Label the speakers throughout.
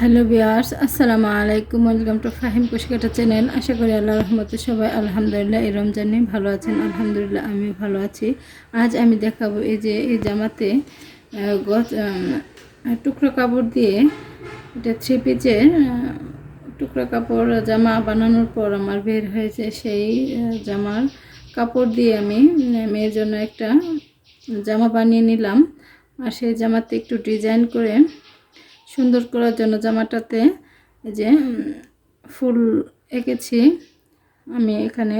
Speaker 1: Hello বিয়ার্স আসসালামু আলাইকুম। Welcome to Fahim Kushikata channel. আশা করি আল্লাহ রহমতে সবাই আলহামদুলিল্লাহ এই রমজানে ভালো আছেন। আলহামদুলিল্লাহ আমি ভালো আছি। আজ আমি দেখাবো এই যে এই জামাতে টুকরো কাপড় দিয়ে এটা থ্রি পিচের টুকরো কাপড়, জামা বানানোর পর আমার বের হয়েছে সেই জামার কাপড় দিয়ে আমি মেয়ের জন্য একটা জামা বানিয়ে নিলাম। আর সেই জামাতে একটু ডিজাইন করে সুন্দর করার জন্য জামাটাতে এই যে ফুল এঁকেছি। আমি এখানে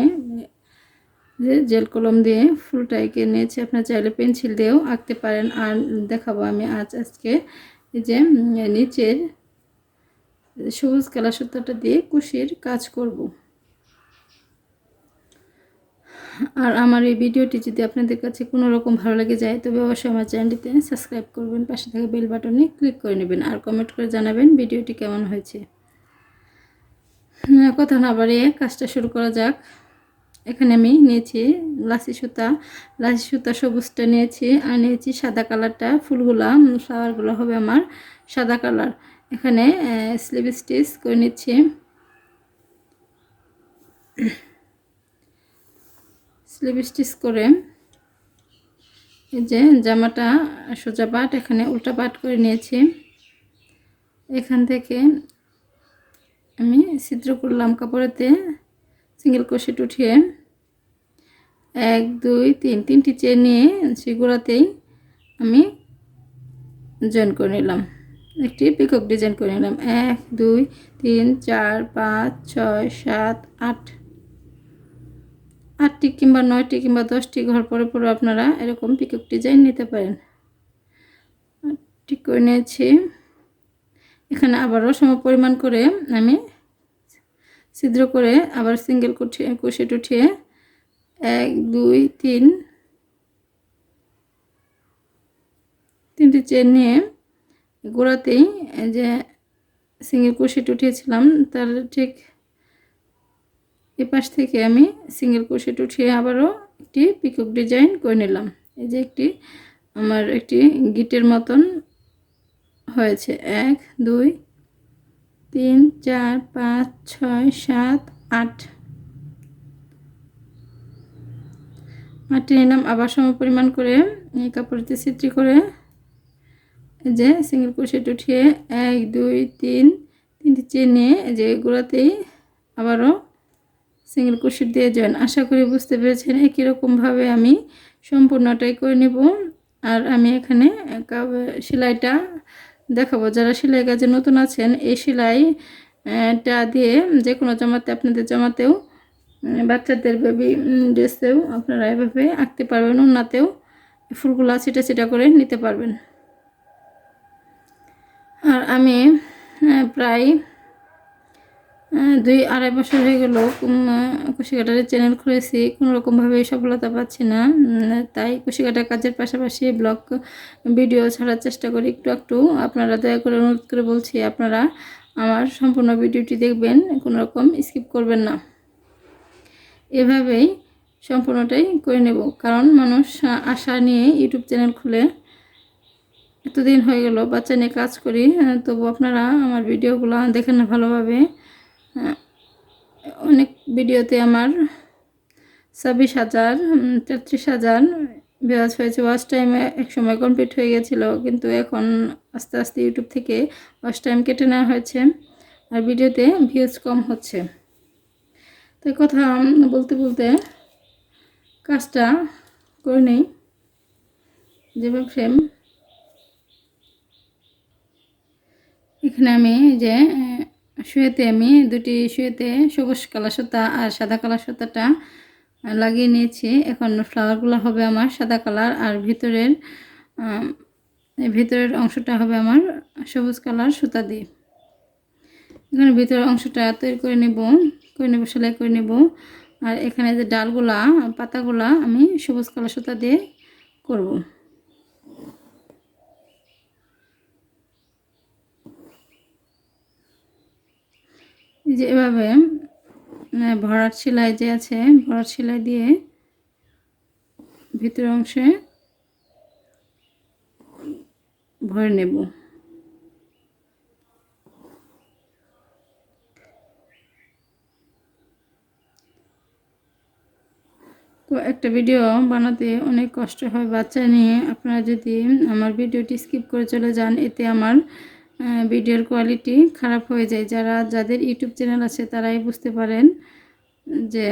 Speaker 1: যে জেল কলম দিয়ে ফুলটা এঁকে নিয়েছি। আপনার চাইলে পেন্সিল দিয়েও আঁকতে পারেন। আর দেখাবো আমি আজ, আজকে এই যে নিচের সবুজ কালার সুতোটা দিয়ে কুশির কাজ করব। আর আমার এই ভিডিওটি যদি আপনাদের কাছে কোনো রকম ভালো লেগে যায় তবে অবশ্যই আমার চ্যানেলটিতে সাবস্ক্রাইব করবেন পাশে থাকা বেল বাটনে ক্লিক করে নেবেন আর কমেন্ট করে জানাবেন ভিডিওটি কেমন হয়েছে। হ্যাঁ, কথা না বাড়িয়ে কাজটা শুরু করা যাক। এখানে আমি নিয়েছি লাসি সুতা। লাসি সুতা সবুজটা নিয়েছি আর নিয়েছি সাদা কালারটা ফুলগুলা ফ্লাওয়ারগুলো হবে আমার সাদা কালার। এখানে স্লিভ স্টিচ করে নিচ্ছি। স্লিভ স্টিচ করে এই যে জামাটা, সোজা পাট, এখানে উল্টা পাট করে নিয়েছি। এখান থেকে আমি ছিদ্র করলাম কাপড়েতে সিঙ্গেল কোশেট উঠিয়ে। এক, দুই, তিন, তিনটি চেন নিয়ে সেই গোড়াতেই আমি জয়েন করে নিলাম। একটি পিকক ডিজাইন করে নিলাম। এক, দুই, তিন, চার, পাঁচ, ছয়, সাত, আট। আটটি কিংবা নয়টি কিংবা দশটি ঘর পরে পরে আপনারা এরকম পিকক ডিজাইন নিতে পারেন। ঠিক করে নিয়েছি। এখানে আবারও সম পরিমাণ করে আমি ছিদ্র করে আবার সিঙ্গেল কুঠিয়ে কুশিট উঠিয়ে এক, দুই, তিন, তিনটি চেন নিয়ে গোড়াতেই যে সিঙ্গেল কুশিট উঠিয়েছিলাম তার ঠিক এ পাশ থেকে আমি সিঙ্গেল ক্রোশেট উঠিয়ে আবারও একটি পিকক ডিজাইন করে নিলাম। এই যে একটি, আমার একটি গিটের মতন হয়েছে। এক, দুই, তিন, চার, পাঁচ, ছয়, সাত, আট। আটটি নিলাম, আবার সম পরিমাণ করে এই কাপড়েতে চিত্রি করে যে সিঙ্গেল ক্রোশেট উঠিয়ে এক, দুই, তিন, তিনটি চেন যে গোড়াতেই আবারও সিঙ্গেল কুশিট দিয়ে জয়েন আশা করি বুঝতে পেরেছেন একই রকমভাবে আমি সম্পূর্ণটাই করে নেব। আর আমি এখানে সেলাইটা দেখাবো। যারা সেলাই কাজে নতুন আছেন, এই সেলাইটা দিয়ে যে কোনো জামাতে, আপনাদের জামাতেও বাচ্চাদের বেবি ড্রেসেও আপনারা এভাবে আঁকতে পারবেন ওনাতেও ফুলগুলো ছিটা ছিটা করে নিতে পারবেন। আর আমি প্রায় দুই আড়াই বছর হয়ে গেল কুশিকাটারের চ্যানেল খুলেছি, কোনো রকমভাবে সফলতা পাচ্ছি না তাই কুশিকাটার কাজের পাশাপাশি ব্লগ ভিডিও ছাড়ার চেষ্টা করি একটু একটু। আপনারা দয়া করে অনুরোধ করে বলছি, আপনারা আমার সম্পূর্ণ ভিডিওটি দেখবেন, কোনো রকম স্কিপ করবেন না। এভাবেই সম্পূর্ণটাই করে নেব, কারণ মানুষ আশা নিয়ে ইউটিউব চ্যানেল খুলে এতদিন হয়ে গেল, বাচ্চা নিয়ে কাজ করি তবু আপনারা আমার ভিডিওগুলো দেখেন না ভালোভাবে। অনেক ভিডিওতে আমার ছাব্বিশ হাজার তেত্রিশ হাজার ভিউজ হয়েছে। ওয়াচ টাইমে এক সময় কমপ্লিট হয়ে গেছিল, কিন্তু এখন আস্তে আস্তে ইউটিউব থেকে ওয়াচ টাইম কেটে নেওয়া হয়েছে আর ভিডিওতে ভিউজ কম হচ্ছে। তো কথা বলতে বলতে কাজটা করে নেই। যেভাবে ফ্রেম এখানে আমি যে শুয়েতে আমি দুটি শুয়েতে সবুজ কালার সুতা আর সাদা কালার সুতাটা লাগিয়ে নিয়েছি। এখন ফ্লাওয়ারগুলো হবে আমার সাদা কালার আর ভিতরের ভিতরের অংশটা হবে আমার সবুজ কালার সুতা দিয়ে। এখানে ভিতরের অংশটা তৈরি করে নেব করে নেব, সেলাই করে নেব। আর এখানে যে ডালগুলা, পাতাগুলা আমি সবুজ কালার সুতা দিয়ে করব। যেভাবে ভরাট সেলাই যে আছে, ভরাট সেলাই দিয়ে ভিতর অংশে ভরে নেব। একটা ভিডিও বানাতে অনেক কষ্ট হয় বাচ্চা নিয়ে। আপনারা যদি আমার ভিডিওটি স্কিপ করে চলে যান, এতে আমার ভিডিওর কোয়ালিটি খারাপ হয়ে যায়। যারা, যাদের ইউটিউব চ্যানেল আছে, তারাই বুঝতে পারেন যে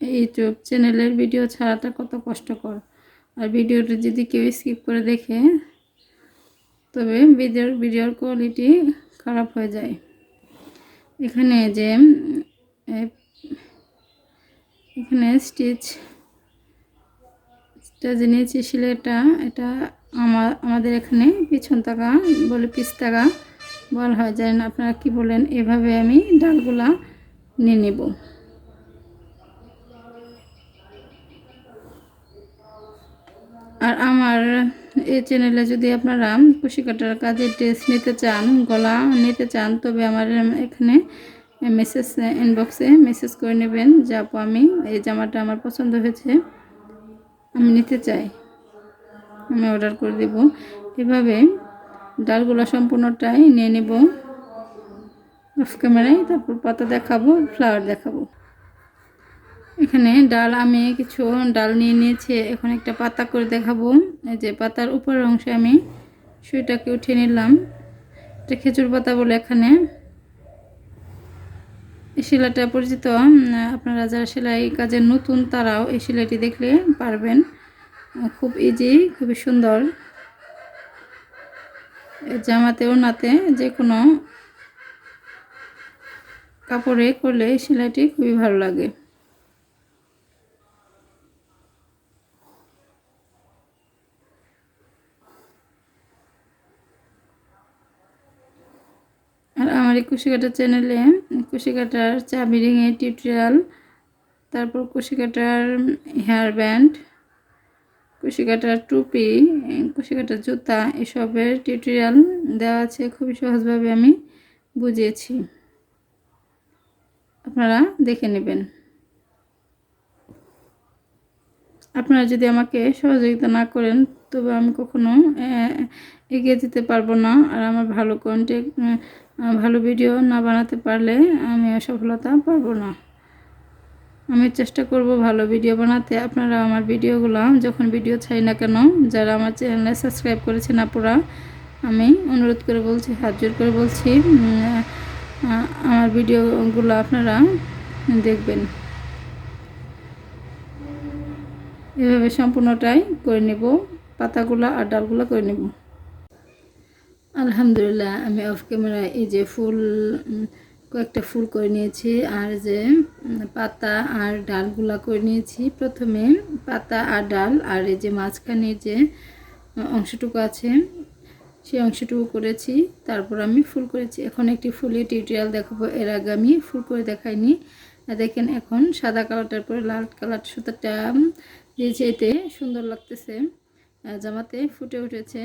Speaker 1: ইউটিউব চ্যানেলের ভিডিও ছাড়াটা কত কষ্টকর। আর ভিডিওটা যদি কেউ স্কিপ করে দেখে, তবে ভিডিওর ভিডিওর কোয়ালিটি খারাপ হয়ে যায়। এখানে যে এখানে স্টিচ এটা যে নিয়েছি সিলেটা এটা আমার আমাদের এখানে পিছন টাকা বলে পিস টাকা বলা হয়। জানেন আপনারা কি বলেন, এভাবে আমি ডালগুলা নিয়ে নেব। আর আমার এই চ্যানেলে যদি আপনারা কুশি কাটার কাজের ড্রেস নিতে চান, গলা নিতে চান, তবে আমার এখানে মেসেজ ইনবক্সে মেসেজ করে নেবেন যে, আপু, আমি এই জামাটা আমার পছন্দ হয়েছে। আমি নিতে চাই। আমি অর্ডার করে দেব। এভাবে ডালগুলো সম্পূর্ণটাই নিয়ে নেব। অফ ক্যামেরায় তারপর পাতা দেখাবো ফ্লাওয়ার দেখাবো। এখানে ডাল আমি কিছু ডাল নিয়ে নিয়েছি। এখন একটা পাতা করে দেখাবো। এই যে পাতার উপরের অংশে আমি সুইটাকে উঠিয়ে নিলাম। এটা খেজুর পাতা বলে এখানে। শিলাটা পরিচিত উম, আপনারা যারা সেলাই কাজের নতুন তারাও এই সেলাইটি দেখলে পারবেন। খুব ইজি খুবই সুন্দর। জামাতে ওনাতে যে কোনো কাপড়ে করলে সেলাইটি খুবই ভালো লাগে আর আমার এই কুশিকাটা চ্যানেলে কুশিকাটার চাবি রিংয়ের টিউটোরিয়াল তারপর কুশিকাটার হেয়ার ব্যান্ড কুশিকাটার টুপি, কুশিকাটার জুতা, এসবের টিউটোরিয়াল দেওয়া আছে, খুবই সহজভাবে আমি বুঝিয়েছি। আপনারা দেখে নেবেন। আপনারা যদি আমাকে সহযোগিতা না করেন, তবে আমি কখনো এগিয়ে যেতে পারব না, আর আমার ভালো কন্টেন্ট ভালো ভিডিও না বানাতে পারলে আমি সফলতা পারব না। আমি চেষ্টা করব ভালো ভিডিও বানাতে। আপনারা আমার ভিডিওগুলো যখন ভিডিও চাই না কেন, যারা আমার চ্যানেলে সাবস্ক্রাইব করেছেন আপুরা, আমি অনুরোধ করে বলছি, হাত জোর করে বলছি আমার ভিডিওগুলো আপনারা দেখবেন। এভাবে সম্পূর্ণটাই করে নেব, পাতাগুলো আর ডালগুলো করে নেব। আলহামদুলিল্লাহ, আমি অফ ক্যামেরায় এই যে ফুল কয়েকটা ফুল করে নিয়েছি, আর যে পাতা আর ডালগুলা করে নিয়েছি। প্রথমে পাতা আর ডাল, আর এই যে মাঝখানে যে অংশটুকু আছে, সেই অংশটুকু করেছি। তারপর আমি ফুল করেছি। এখন একটি ফুলের টিউটোরিয়াল দেখাবো। এর আগে আমি ফুল করে দেখাইনি। দেখেন এখন সাদা কালারটার পরে লাল কালার সুতাটা দিয়েছি এতে সুন্দর লাগতেছে জামাতে ফুটে উঠেছে।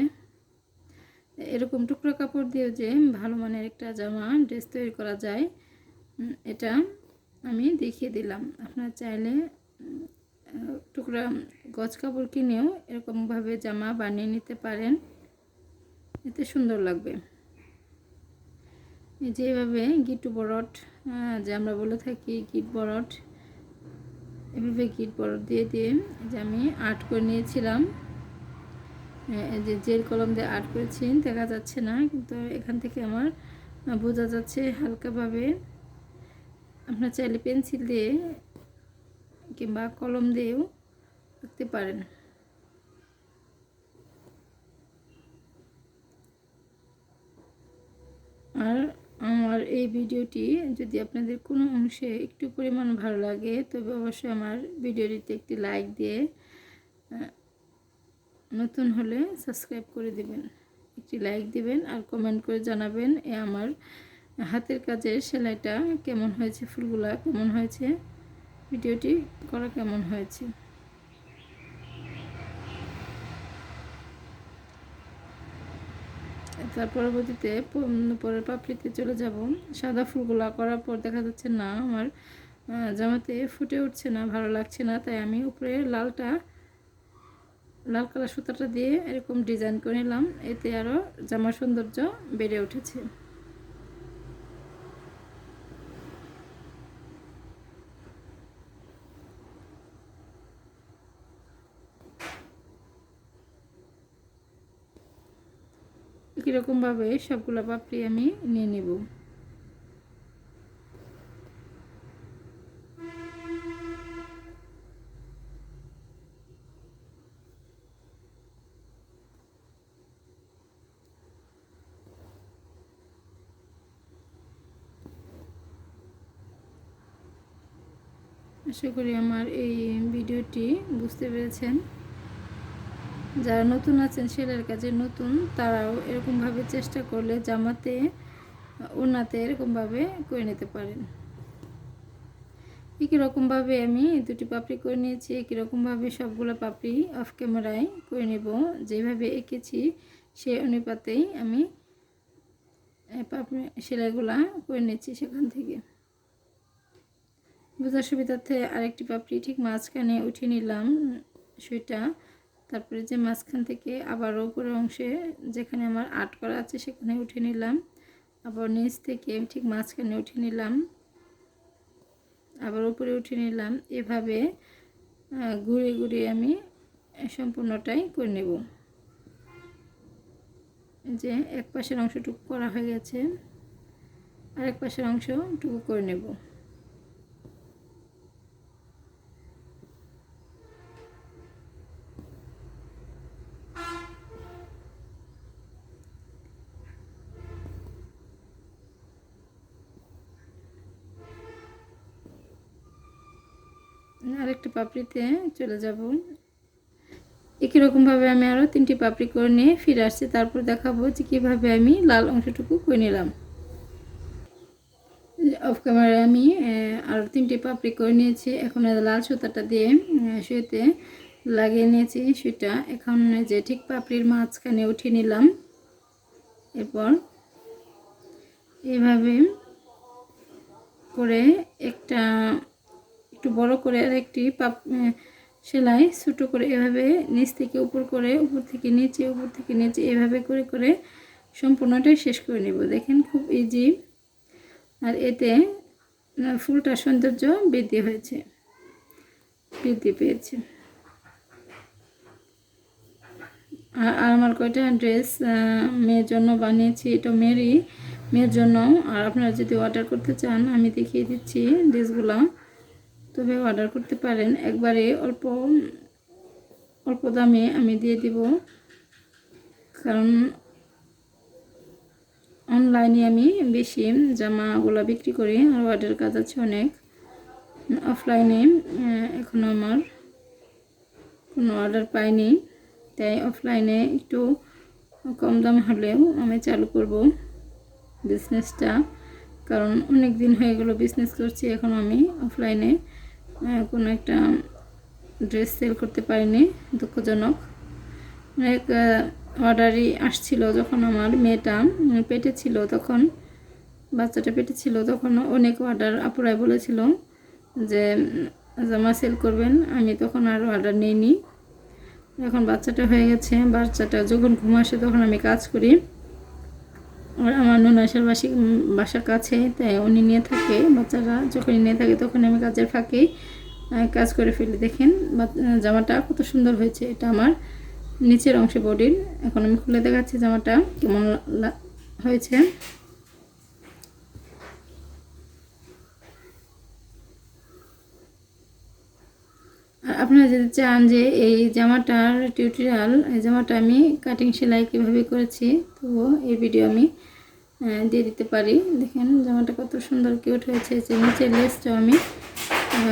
Speaker 1: এরকম টুকরো কাপড় দিয়ে যে ভালো মানের একটা জামা ড্রেস তৈরি করা যায় এটা আমি দেখিয়ে দিলাম। আপনারা চাইলে টুকরা গজ কাপড় কিনেও এরকমভাবে জামা বানিয়ে নিতে পারেন। এতে সুন্দর লাগবে। এই যে এভাবে গিটু বরট যে আমরা বলে থাকি গিট বরট এভাবে গিট বরট দিয়ে দিয়ে যে আমি আর্ট করে নিয়েছিলাম। যে জেল কলম দিয়ে আর্ট করেছি দেখা যাচ্ছে না, কিন্তু এখান থেকে আমার বোঝা যাচ্ছে হালকাভাবে আপনার চাইলে পেন্সিল দিয়ে কিংবা কলম দিয়েও আঁকতে পারেন। আর আমার এই ভিডিওটি যদি আপনাদের কোনো অংশে একটু পরিমাণ ভালো লাগে, তবে অবশ্যই আমার ভিডিওটিতে একটি লাইক দিয়ে নতুন হলে সাবস্ক্রাইব করে দিবেন, একটি লাইক দিবেন আর কমেন্ট করে জানাবেন এ আমার হাতের কাজের সেলাইটা কেমন হয়েছে, ফুলগুলা কেমন হয়েছে, ভিডিওটি করা কেমন হয়েছে। তার পরবর্তীতে পরের পাপড়িতে চলে যাব। সাদা ফুলগুলা করার পর দেখা যাচ্ছে না, আমার জামাতে ফুটে উঠছে না, ভালো লাগছে না, তাই আমি উপরে লালটা লাল কালার সুতাটা দিয়ে এরকম ডিজাইন করে নিলাম। এতে আরও জামা সৌন্দর্য বেড়ে উঠেছে। কীরকমভাবে সবগুলো পাপড়ি আমি নিয়ে নেব। আশা করি আমার এই ভিডিওটি বুঝতে পেরেছেন। যারা নতুন আছেন সেলের কাজে নতুন, তারাও এরকমভাবে চেষ্টা করলে জামাতে ওনাতে এরকমভাবে করে নিতে পারেন। একই রকমভাবে আমি দুটি পাপড়ি করে নিয়েছি, একই রকমভাবে সবগুলো পাপড়ি অফ ক্যামেরায় করে নেব। যেভাবে এঁকেছি সেই অনুপাতেই আমি পাপড়ি, সেলাইগুলা করে নিচ্ছি সেখান থেকে। বোঝার সুবিধার্থে আরেকটি পাপড়ি ঠিক মাঝখানে উঠিয়ে নিলাম সেটা। তারপরে যে মাঝখান থেকে আবার উপরের অংশে যেখানে আমার আর্ট করা আছে সেখানে উঠে নিলাম। আবার নিচ থেকে ঠিক মাঝখানে উঠে নিলাম। আবার উপরে উঠে নিলাম। এভাবে ঘুরে ঘুরে আমি সম্পূর্ণটাই করে নেব। যে এক পাশের অংশটুকু করা হয়ে গেছে, আরেক পাশের অংশটুকু করে নেব। আরেকটি পাপড়িতে চলে যাব। একই রকমভাবে আমি আরও তিনটি পাপড়ি করে নিয়ে ফিরে আসছি। তারপর দেখাবো যে কীভাবে আমি লাল অংশটুকু করে নিলাম। অফ ক্যামেরায় আমি আরও তিনটি পাপড়ি করে নিয়েছি। এখন লাল সুতাটা দিয়ে শুয়েতে লাগিয়ে নিয়েছি সেটা এখন যে ঠিক পাপড়ির মাঝখানে উঠিয়ে নিলাম। এরপর এভাবে করে একটা একটু বড় করে আর একটি পাপ সেলাই ছোটো করে এভাবে নিচ থেকে উপর করে, উপর থেকে নিচে, উপর থেকে নিচে এভাবে করে করে সম্পূর্ণটাই শেষ করে নেব। দেখেন খুব ইজি আর এতে ফুলটা সৌন্দর্য বৃদ্ধি হয়েছে। বৃদ্ধি পেয়েছে। আর আমার কয়টা ড্রেস মেয়ের জন্য বানিয়েছি, এটা মেয়েরই, মেয়ের জন্য। আর আপনারা যদি অর্ডার করতে চান, আমি দেখিয়ে দিচ্ছি ড্রেসগুলো। তবে অর্ডার করতে পারেন। একবারে অল্প অল্প দামে আমি দিয়ে দিব। কারণ অনলাইনে আমি বেশি জামাগুলো বিক্রি করি। আর অর্ডার কাজ আছে অনেক। অফলাইনে এখনও আমার কোনো অর্ডার পাইনি। তাই অফলাইনে একটু কম দাম হলেও আমি চালু করব বিজনেসটা কারণ অনেক দিন হয়ে গেল বিজনেস করছি। এখন আমি অফলাইনে কোনো একটা ড্রেস সেল করতে পারিনি, দুঃখজনক। অনেক অর্ডারই আসছিল যখন আমার মেয়েটা পেটে ছিল তখন, বাচ্চাটা পেটে ছিল তখন অনেক অর্ডার আপুরাই বলেছিল যে জামা সেল করবেন, আমি তখন আর অর্ডার নিইনি। এখন বাচ্চাটা হয়ে গেছে, বাচ্চাটা যখন ঘুম আসে তখন আমি কাজ করি। আর আমার ননাসের বাসি বাসার কাছে, তাই উনি নিয়ে থাকে, বাচ্চারা যখন নিয়ে থাকে তখন আমি কাজের ফাঁকেই কাজ করে ফেলি। দেখেন জামাটা কত সুন্দর হয়েছে, এটা আমার নিচের অংশে বডির। এখন আমি খুলে দেখাচ্ছি জামাটা, কেমন হয়েছে। আপনারা যদি চান যে এই জামাটার টিউটোরিয়াল এই জামাটা আমি কাটিং সেলাই কীভাবে করেছি, তো এই ভিডিও আমি দিয়ে দিতে পারি। দেখেন জামাটা কত সুন্দর কিউট হয়েছে যে নিচের লেসটাও আমি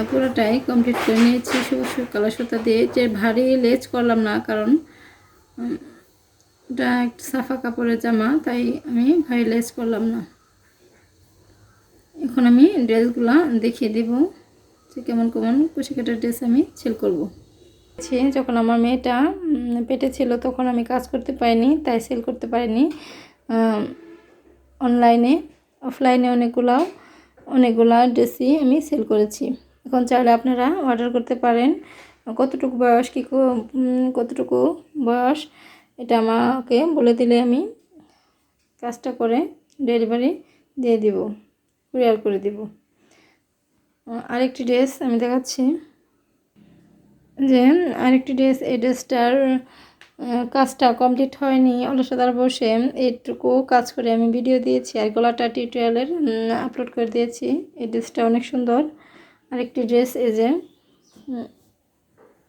Speaker 1: পুরোটাই কমপ্লিট করে নিয়েছি। সবুজ কালো সুতা দিয়ে যে ভারী লেজ করলাম না, কারণ এটা একটা সাফা কাপড়ের জামা, তাই আমি ভারী লেজ করলাম না। এখন আমি ড্রেসগুলো দেখিয়ে দেবো। যে কেমন কেমন কুশি কাটার ড্রেস আমি সেল করব। যখন আমার মেয়েটা পেটে ছিল তখন আমি কাজ করতে পারিনি, তাই সেল করতে পারিনি। অনলাইনে অফলাইনে অনেকগুলো, অনেকগুলা ড্রেসই আমি সেল করেছি। এখন চাইলে আপনারা অর্ডার করতে পারেন। কতটুকু বয়স, কী কতটুকু বয়স, এটা আমাকে বলে দিলে আমি কাজটা করে ডেলিভারি দিয়ে দিব কুরিয়ার করে দিব। আরেকটি ড্রেস আমি দেখাচ্ছি। যে আরেকটি ড্রেস, এই ড্রেসটার কাজটা কমপ্লিট হয়নি। অলসতার বসে এইটুকু কাজ করে আমি ভিডিও দিয়েছি আর গলাটা টিউটোরিয়ালের আপলোড করে দিয়েছি। এই ড্রেসটা অনেক সুন্দর। আরেকটি ড্রেস, এই যে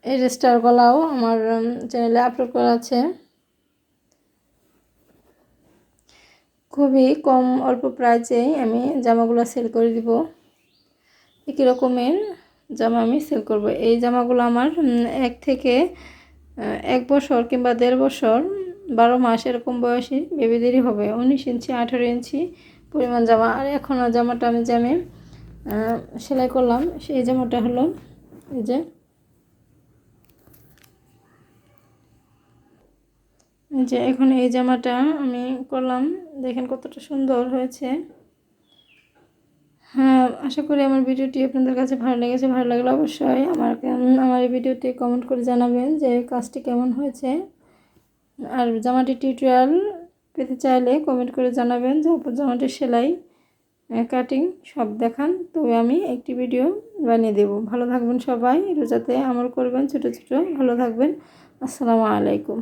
Speaker 1: এই ড্রেসটার গলাও আমার চ্যানেলে আপলোড করা আছে। খুবই কম অল্প প্রাইসেই আমি জামাগুলো সেল করে দিব। একই রকমের জামা আমি সেল করব। এই জামাগুলো আমার এক থেকে এক বছর কিংবা দেড় বছর বারো মাস এরকম বয়সী বেবিদেরই হবে। উনিশ ইঞ্চি আঠেরো ইঞ্চি পরিমাণ জামা। আর এখনও জামাটা আমি আহ, সেলাই করলাম সেই জামাটা হলো এই যে যে এখন এই জামাটা আমি করলাম। দেখেন কতটা সুন্দর হয়েছে। হ্যাঁ আশা করি আমার ভিডিওটি আপনাদের কাছে ভালো লেগেছে। ভালো লাগলে অবশ্যই আমার আমার এই ভিডিওটি কমেন্ট করে জানাবেন যে কাজটি কেমন হয়েছে। আর জামাটি টিউটোরিয়াল পেতে চাইলে কমেন্ট করে জানাবেন যে জামাটির সেলাই কাটিং সব দেখান, তবে আমি একটি ভিডিও বানিয়ে দেব। ভালো থাকবেন সবাই। রোজাতে আমল করবেন, ছোটো ছোটো। ভালো থাকবেন। আসসালামু আলাইকুম।